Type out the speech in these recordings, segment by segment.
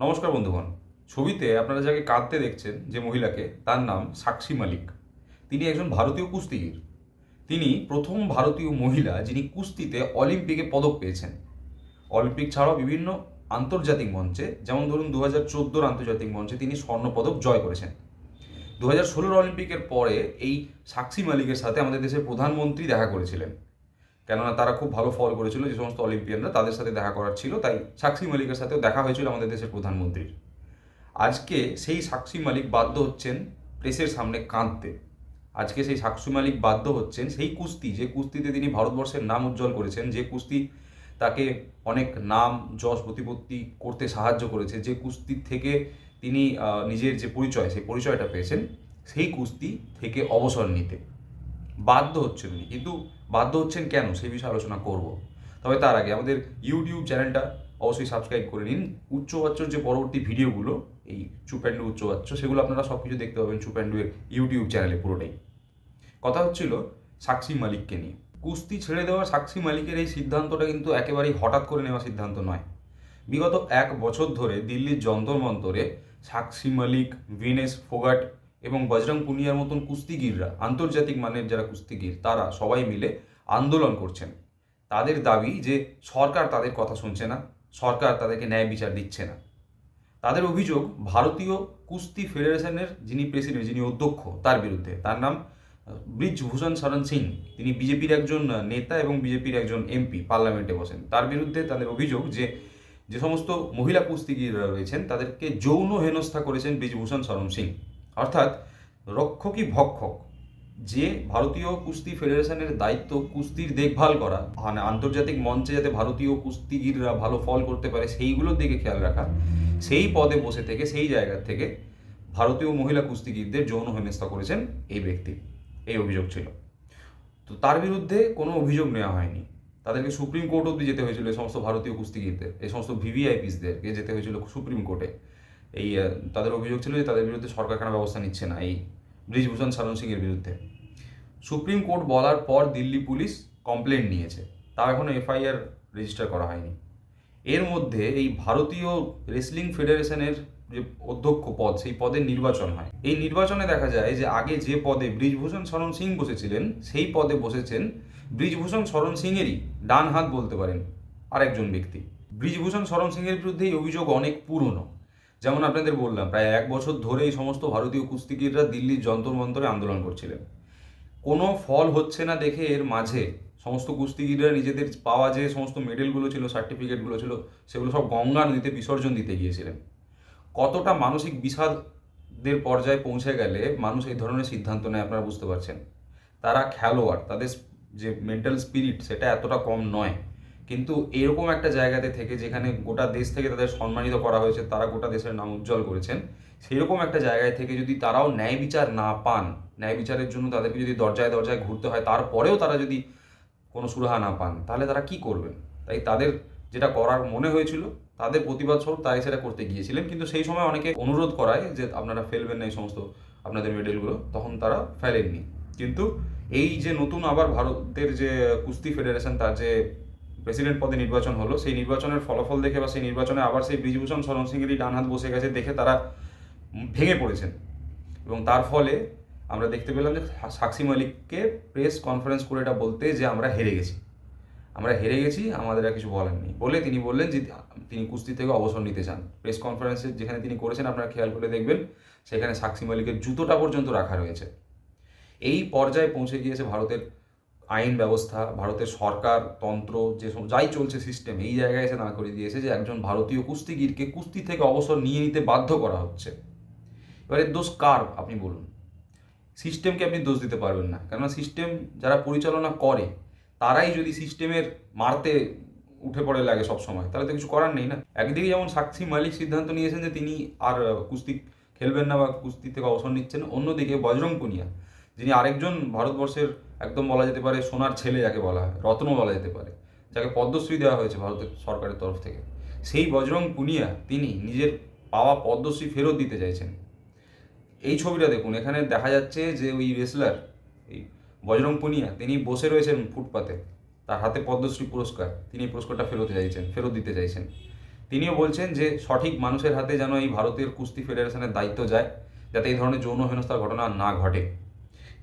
নমস্কার বন্ধুগণ। ছবিতে আপনারা যাকে কাঁদতে দেখছেন যে মহিলাকে, তার নাম সাক্ষী মালিক। তিনি একজন ভারতীয় কুস্তিগীর। তিনি প্রথম ভারতীয় মহিলা যিনি কুস্তিতে অলিম্পিকে পদক পেয়েছেন। অলিম্পিক ছাড়াও বিভিন্ন আন্তর্জাতিক মঞ্চে, যেমন ধরুন দু হাজার চোদ্দোর আন্তর্জাতিক মঞ্চে তিনি স্বর্ণপদক জয় করেছেন। দু হাজার ষোলোর অলিম্পিকের পরে এই সাক্ষী মালিকের সাথে আমাদের দেশের প্রধানমন্ত্রী দেখা করেছিলেন। কেননা তারা খুব ভালো ফল করেছিল, যে সমস্ত অলিম্পিয়ানরা তাদের সাথে দেখা করার ছিল, তাই সাক্ষী মালিকের সাথেও দেখা হয়েছিল আমাদের দেশের প্রধানমন্ত্রীর। আজকে সেই সাক্ষী মালিক বাধ্য হচ্ছেন প্রেসের সামনে কাঁদতে। আজকে সেই সাক্ষী মালিক বাধ্য হচ্ছেন সেই কুস্তি, যে কুস্তিতে তিনি ভারতবর্ষের নাম উজ্জ্বল করেছেন, যে কুস্তি তাকে অনেক নাম, যশ, প্রতিপত্তি করতে সাহায্য করেছে, যে কুস্তির থেকে তিনি নিজের যে পরিচয়, সেই পরিচয়টা পেয়েছেন, সেই কুস্তি থেকে অবসর নিতে। বাধ্য হচ্ছেন উনি। কিন্তু বাধ্য হচ্ছেন কেন? সেই বিষয়ে আলোচনা করব। তবে তার আগে আমাদের ইউটিউব চ্যানেলটা অবশ্যই সাবস্ক্রাইব করে নিন। উচ্চবাচ্যর যে পরবর্তী ভিডিওগুলো, এই চুপ্যান্ডু উচ্চবাচ্য সেগুলো আপনারা সব কিছু দেখতে পাবেন চুপ্যান্ডুয়ের ইউটিউব চ্যানেলে পুরোটাই। কথা হচ্ছিল সাক্ষী মালিককে নিয়ে। কুস্তি ছেড়ে দেওয়া সাক্ষী মালিকের এই সিদ্ধান্তটা কিন্তু একেবারেই হঠাৎ করে নেওয়া সিদ্ধান্ত নয়। বিগত এক বছর ধরে দিল্লির যন্তর মন্তরে সাক্ষী মালিক ভিনেস ফোগাট এবং বজরং পুনিয়ার মতন কুস্তিগিররা, আন্তর্জাতিক মানের যারা কুস্তিগির, তারা সবাই মিলে আন্দোলন করছেন। তাদের দাবি যে সরকার তাদের কথা শুনছে না, সরকার তাদেরকে ন্যায় বিচার দিচ্ছে না। তাদের অভিযোগ, ভারতীয় কুস্তি ফেডারেশনের যিনি প্রেসিডেন্ট, যিনি অধ্যক্ষ, তার বিরুদ্ধে। তার নাম, ব্রিজভূষণ শরণ সিং। তিনি বিজেপির একজন নেতা এবং বিজেপির একজন এমপি পার্লামেন্টে বসেন। তার বিরুদ্ধে তাদের অভিযোগ যে যে সমস্ত মহিলা কুস্তিগিররা রয়েছেন, তাদেরকে যৌন হেনস্থা করেছেন ব্রিজভূষণ শরণ সিং। অর্থাৎ রক্ষকই ভক্ষক। যে ভারতীয় কুস্তি ফেডারেশনের দায়িত্ব কুস্তির দেখভাল করা মানে আন্তর্জাতিক মঞ্চে যাতে ভারতীয় কুস্তিগিররা ভালো ফল করতে পারে, সেইগুলোর দিকে খেয়াল রাখা। সেই পদে বসে থেকে, সেই জায়গা থেকে ভারতীয় মহিলা কুস্তিগিরদের যৌন হেনস্থা করেছেন এই ব্যক্তি। এই অভিযোগ ছিল। তো তার বিরুদ্ধে কোনো অভিযোগ নেওয়া হয়নি। তাদেরকে সুপ্রিম কোর্ট অব্দি যেতে হয়েছিল এই সমস্ত ভারতীয় কুস্তিগিরদের, এই সমস্ত ভিভিআইপিসদেরকে যেতে হয়েছিল সুপ্রিম কোর্টে। এই তাদের অভিযোগ ছিল যে তাদের বিরুদ্ধে সরকার কেন ব্যবস্থা নিচ্ছে না এই ব্রিজভূষণ শরণ সিংয়ের বিরুদ্ধে। সুপ্রিম কোর্ট বলার পর দিল্লি পুলিশ কমপ্লেন নিয়েছে। তাও এখনও এফআইআর রেজিস্টার করা হয়নি। এর মধ্যে এই ভারতীয় রেসলিং ফেডারেশনের যে অধ্যক্ষ পদ, সেই পদের নির্বাচন হয়। এই নির্বাচনে দেখা যায় যে আগে যে পদে ব্রিজভূষণ শরণ সিং বসেছিলেন, সেই পদে বসেছেন ব্রিজভূষণ শরণ সিংয়েরই ডান হাত বলতে পারেন আরেকজন ব্যক্তি। ব্রিজভূষণ শরণ সিংয়ের বিরুদ্ধে এই অভিযোগ অনেক পুরনো। যেমন আপনাদের বললাম, প্রায় এক বছর ধরে এই সমস্ত ভারতীয় কুস্তিগিররা দিল্লির যন্তর মন্তরে আন্দোলন করছিলেন। কোনো ফল হচ্ছে না দেখে এর মাঝে সমস্ত কুস্তিগিররা নিজেদের পাওয়া যে সমস্ত মেডেলগুলো ছিল, সার্টিফিকেটগুলো ছিল, সেগুলো সব গঙ্গা নদীতে বিসর্জন দিতে গিয়েছিলেন। কতটা মানসিক বিষাদের পর্যায়ে পৌঁছে গেলে মানুষ এই ধরনের সিদ্ধান্ত নেয় আপনারা বুঝতে পারছেন। তারা খেলোয়াড়, তাদের যে মেন্টাল স্পিরিট সেটা এতটা কম নয়। কিন্তু এরকম একটা জায়গাতে থেকে যেখানে গোটা দেশ থেকে তাদের সম্মানিত করা হয়েছে, তারা গোটা দেশের নাম উজ্জ্বল করেছেন সেরকম একটা জায়গায় থেকে যদি তারাও ন্যায় বিচার না পান, ন্যায় বিচারের জন্য তাদেরকে যদি দরজায় দরজায় ঘুরতে হয়, তারপরেও তারা যদি কোনো সুরাহা না পান, তাহলে তারা কি করবেন? তাই তাদের যেটা করার মনে হয়েছিল, তাদের প্রতিবাদ স্বরূপ তাই সেটা করতে গিয়েছিলেন, কিন্তু সেই সময় অনেকে অনুরোধ করায় যে আপনারা ফেলবেন না এই সমস্ত আপনাদের মেডেলগুলো, তখন তারা ফেলেননি। কিন্তু এই যে নতুন আবার ভারতের যে কুস্তি ফেডারেশন, তার যে প্রেসিডেন্ট পদে নির্বাচন হলো। সেই নির্বাচনের ফলাফল দেখে বা সেই নির্বাচনে আবার সেই ব্রিজভূষণ শরণ সিংয়েরই ডান হাত বসে গেছে দেখে তারা ভেঙে পড়েছেন। এবং তার ফলে আমরা দেখতে পেলাম যে সাক্ষী মালিককে প্রেস কনফারেন্স করে এটা বলতে যে আমরা হেরে গেছি। আমরা হেরে গেছি, আমাদের আর কিছু বলার নেই। বলে তিনি বললেন যে তিনি কুস্তি থেকে অবসর নিতে চান। প্রেস কনফারেন্সে যেখানে তিনি করেছেন আপনারা খেয়াল করে দেখবেন, সেখানে সাক্ষী মালিকের জুতোটা পর্যন্ত রাখা রয়েছে। এই পর্যায়ে পৌঁছে গিয়েছে ভারতের আইন ব্যবস্থা, ভারতের সরকার, তন্ত্র, যে যাই চলছে সিস্টেম এই জায়গায় এসে দাঁড় করে দিয়েছে যে একজন ভারতীয় কুস্তিগিরকে কুস্তি থেকে অবসর নিয়ে নিতে বাধ্য করা হচ্ছে। এবারে দোষ কার, আপনি বলুন? সিস্টেমকে আপনি দোষ দিতে পারবেন না। কেননা সিস্টেম যারা পরিচালনা করে, তারাই যদি সিস্টেমের মারতে উঠে পড়ে লাগে সব সময় তাহলে তো কিছু করার নেই না। একদিকে যেমন সাক্ষী মালিক সিদ্ধান্ত নিয়েছেন যে তিনি আর কুস্তি খেলবেন না বা কুস্তি থেকে অবসর নিচ্ছেন, অন্যদিকে বজরং পুনিয়া, যিনি আরেকজন ভারতবর্ষের একদম বলা যেতে পারে সোনার ছেলে যাকে বলা হয় রত্ন বলা যেতে পারে, যাকে পদ্মশ্রী দেওয়া হয়েছে ভারতের সরকারের তরফ থেকে। সেই বজরং পুনিয়া তিনি নিজের পাওয়া পদ্মশ্রী ফেরত দিতে চাইছেন। এই ছবিটা দেখুন, এখানে দেখা যাচ্ছে যে ওই রেসলার এই বজরং পুনিয়া, তিনি বসে রয়েছেন ফুটপাতে, তার হাতে পদ্মশ্রী পুরস্কার, তিনি পুরস্কারটা ফেরত চাইছেন, ফেরত দিতে চাইছেন। তিনিও বলছেন যে সঠিক মানুষের হাতে যেন এই ভারতীয় কুস্তি ফেডারেশনের দায়িত্ব যায়, যাতে এই ধরনের যৌন হেনস্থার ঘটনা না ঘটে।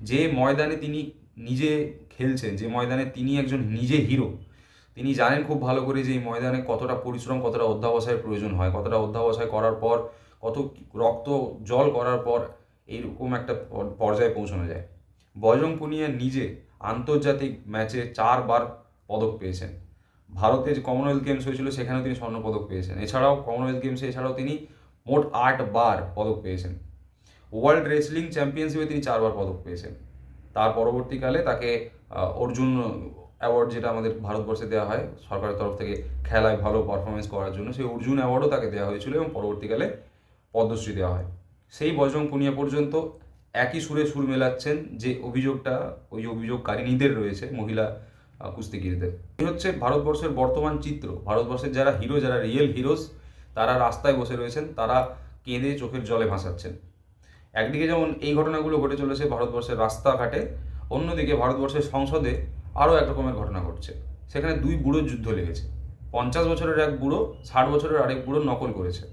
যে ময়দানে তিনি নিজে খেলছেন, যে ময়দানে তিনি একজন নিজে হিরো তিনি জানেন খুব ভালো করে যে এই ময়দানে কতটা পরিশ্রম, কতটা অধ্যাবসায়ের প্রয়োজন হয়, কতটা অধ্যাবসায় করার পর, কত রক্ত, জল করার পর এইরকম একটা পর্যায়ে পৌঁছানো যায়। বজরং পুনিয়া নিজে আন্তর্জাতিক ম্যাচে চারবার পদক পেয়েছেন। ভারতে যে কমনওয়েলথ গেমস হয়েছিল, সেখানেও তিনি স্বর্ণপদক পেয়েছেন। এছাড়াও কমনওয়েলথ গেমসে এছাড়াও তিনি মোট আট বার পদক পেয়েছেন। ওয়ার্ল্ড রেসলিং চ্যাম্পিয়নশিপে তিনি চারবার পদক পেয়েছেন। তার পরবর্তীকালে তাকে অর্জুন অ্যাওয়ার্ড যেটা আমাদের ভারতবর্ষে দেওয়া হয়, সরকারের তরফ থেকে খেলায় ভালো পারফরমেন্স করার জন্য, সেই অর্জুন অ্যাওয়ার্ডও তাকে দেওয়া হয়েছিল এবং পরবর্তীকালে পদ্মশ্রী দেওয়া হয়। সেই বজরং পুনিয়া পর্যন্ত একই সুরে সুর মেলাচ্ছেন যে অভিযোগটা, ওই অভিযোগকারিনীদের রয়েছে, মহিলা কুস্তিগিরদের। এই হচ্ছে ভারতবর্ষের বর্তমান চিত্র। ভারতবর্ষের যারা হিরো যারা রিয়েল হিরোস তারা রাস্তায় বসে রয়েছেন, তারা কেঁদে চোখের জলে ভাসাচ্ছেন। একদিকে যেমন এই ঘটনাগুলো ঘটে চলেছে ভারতবর্ষের রাস্তাঘাটে, অন্যদিকে ভারতবর্ষের সংসদে আরও এক রকমের ঘটনা ঘটছে। সেখানে দুই বুড়োর যুদ্ধ লেগেছে। পঞ্চাশ বছরের এক বুড়ো, ষাট বছরের আরেক বুড়ো নকল করেছে।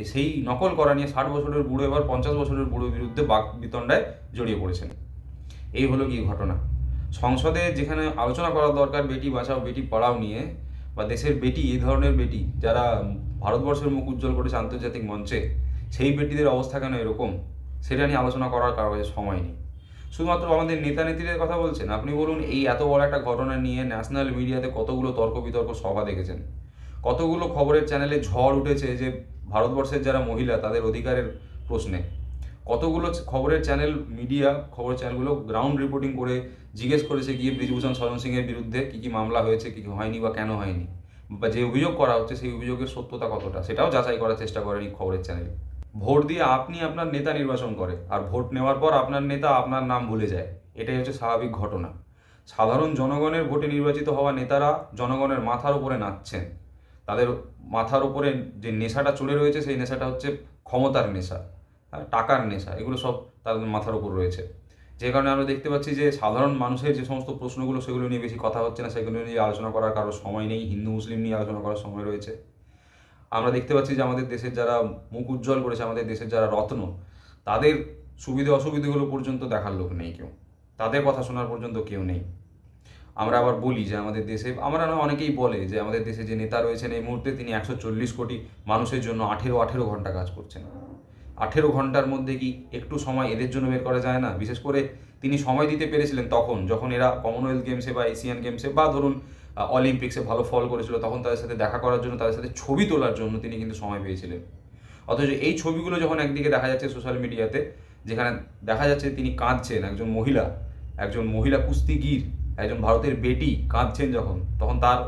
এই সেই নকল করা নিয়ে ষাট বছরের বুড়ো এবার পঞ্চাশ বছরের বুড়োর বিরুদ্ধে বাক বিতণ্ডায় জড়িয়ে পড়েছেন। এই হলো কি ঘটনা। সংসদে যেখানে আলোচনা করা দরকার, বেটি বাঁচাও, বেটি পড়াও নিয়ে, বা দেশের বেটি, এই ধরনের বেটি যারা ভারতবর্ষের মুখ উজ্জ্বল করেছে আন্তর্জাতিক মঞ্চে, সেই বেটিদের অবস্থা কেন এরকম? সেটা নিয়ে আলোচনা করার কারও কাছে সময় নেই। শুধুমাত্র আমাদের নেতা নেত্রীদের কথা বলছেন। আপনি বলুন, এই এত বড় একটা ঘটনা নিয়ে ন্যাশনাল মিডিয়াতে কতগুলো তর্ক বিতর্ক সভা দেখেছেন? কতগুলো খবরের চ্যানেলে ঝড় উঠেছে যে ভারতবর্ষের যারা মহিলা, তাদের অধিকারের প্রশ্নে? কতগুলো খবরের চ্যানেল, মিডিয়া, খবরের চ্যানেলগুলো গ্রাউন্ড রিপোর্টিং করে জিজ্ঞেস করেছে গিয়ে ব্রিজভূষণ শরণ সিংয়ের বিরুদ্ধে কী কী মামলা হয়েছে, কী কী হয়নি বা কেন হয়নি? বা যে অভিযোগ করা হচ্ছে, সেই অভিযোগের সত্যতা কতটা? সেটাও যাচাই করার চেষ্টা করেনি খবরের চ্যানেল। ভোট দিয়ে আপনি আপনার নেতা নির্বাচন করে, আর ভোট নেওয়ার পর আপনার নেতা আপনার নাম ভুলে যায়। এটাই হচ্ছে স্বাভাবিক ঘটনা। সাধারণ জনগণের ভোটে নির্বাচিত হওয়া নেতারা জনগণের মাথার উপরে নাচছেন। তাদের মাথার উপরে যে নেশাটা চলে রয়েছে, সেই নেশাটা হচ্ছে ক্ষমতার নেশা টাকার নেশা, এগুলো সব তাদের মাথার উপর রয়েছে। যে কারণে আমরা দেখতে পাচ্ছি যে সাধারণ মানুষের যে সমস্ত প্রশ্নগুলো, সেগুলো নিয়ে বেশি কথা হচ্ছে না, সেগুলো নিয়ে আলোচনা করার কারও সময় নেই। হিন্দু, মুসলিম নিয়ে আলোচনা করার সময় রয়েছে। আমরা দেখতে পাচ্ছি যে আমাদের দেশের যারা মুখ উজ্জ্বল করেছে, আমাদের দেশের যারা রত্ন, তাদের সুবিধে অসুবিধেগুলো পর্যন্ত দেখার লোক নেই কেউ। তাদের কথা শোনার পর্যন্ত কেউ নেই। আমরা আবার বলি যে আমাদের দেশে, আমরা না অনেকেই বলে যে আমাদের দেশে যে নেতা রয়েছেন, এই মুহূর্তে তিনি একশো চল্লিশ কোটি মানুষের জন্য আঠেরো আঠেরো ঘণ্টা কাজ করছেন। আঠেরো ঘণ্টার মধ্যে কি একটু সময় এদের জন্য বের করা যায় না? বিশেষ করে তিনি সময় দিতে পেরেছিলেন তখন, যখন এরা কমনওয়েলথ গেমসে বা এশিয়ান গেমসে বা ধরুন অলিম্পিক্সে ভালো ফল করেছিল, তখন তাদের সাথে দেখা করার জন্য, তাদের সাথে ছবি তোলার জন্য তিনি কিন্তু সময় পেয়েছিলেন। অথচ এই ছবিগুলো যখন একদিকে দেখা যাচ্ছে সোশ্যাল মিডিয়াতে যেখানে দেখা যাচ্ছে তিনি কাঁদছেন, একজন মহিলা একজন মহিলা কুস্তিগির, একজন ভারতের বেটি কাঁদছেন যখন, তখন তার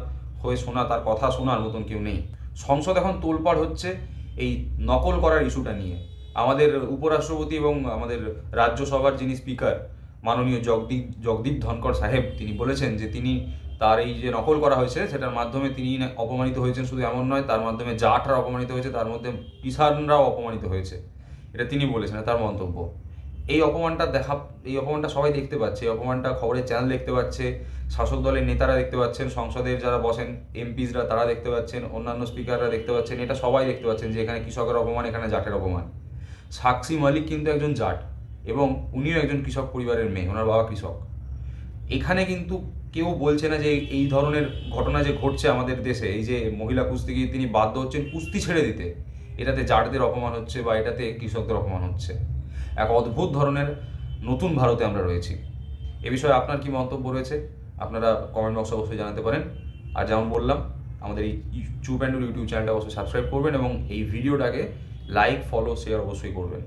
হয়ে শোনা, তার কথা শোনার মতন কেউ নেই। সংসদ এখন তোলপাড় হচ্ছে এই নকল করার ইস্যুটা নিয়ে। আমাদের উপরাষ্ট্রপতি এবং আমাদের রাজ্যসভার যিনি স্পিকার মাননীয় জগদীপ জগদীপ ধনকর সাহেব, তিনি বলেছেন যে তিনি তার এই যে নকল করা হয়েছে, সেটার মাধ্যমে তিনি অপমানিত হয়েছেন। শুধু এমন নয়, তার মাধ্যমে জাটরা অপমানিত হয়েছে, তার মধ্যে কিষানরাও অপমানিত হয়েছে। এটা তিনি বলেছেন তার মন্তব্য। এই অপমানটা দেখা, এই অপমানটা সবাই দেখতে পাচ্ছে। এই অপমানটা খবরের চ্যানেল দেখতে পাচ্ছে, শাসক দলের নেতারা দেখতে পাচ্ছেন, সংসদের যারা বসেন, এমপিসরা তারা দেখতে পাচ্ছেন, অন্যান্য স্পিকাররা দেখতে পাচ্ছেন, এটা সবাই দেখতে পাচ্ছেন যে এখানে কৃষকের অপমান, এখানে জাটের অপমান। সাক্ষী মালিক কিন্তু একজন জাট এবং উনিও একজন কৃষক পরিবারের মেয়ে, ওনার বাবা কৃষক। এখানে কিন্তু কেউ বলছে না যে এই ধরনের ঘটনা যে ঘটছে আমাদের দেশে, এই যে মহিলা কুস্তিগির তিনি বাধ্য হচ্ছেন কুস্তি ছেড়ে দিতে। এটাতে জাটদের অপমান হচ্ছে বা এটাতে কৃষকদের অপমান হচ্ছে। এক অদ্ভুত ধরনের নতুন ভারতে আমরা রয়েছি। এ বিষয়ে আপনার কি মন্তব্য রয়েছে? আপনারা কমেন্ট বক্সে অবশ্যই জানাতে পারেন। আর যেমন বললাম, আমাদের এই চুপ অ্যান্ড ইউটিউব চ্যানেলটা অবশ্যই সাবস্ক্রাইব করবেন এবং এই ভিডিওটাকে লাইক ফলো শেয়ার অবশ্যই করবেন।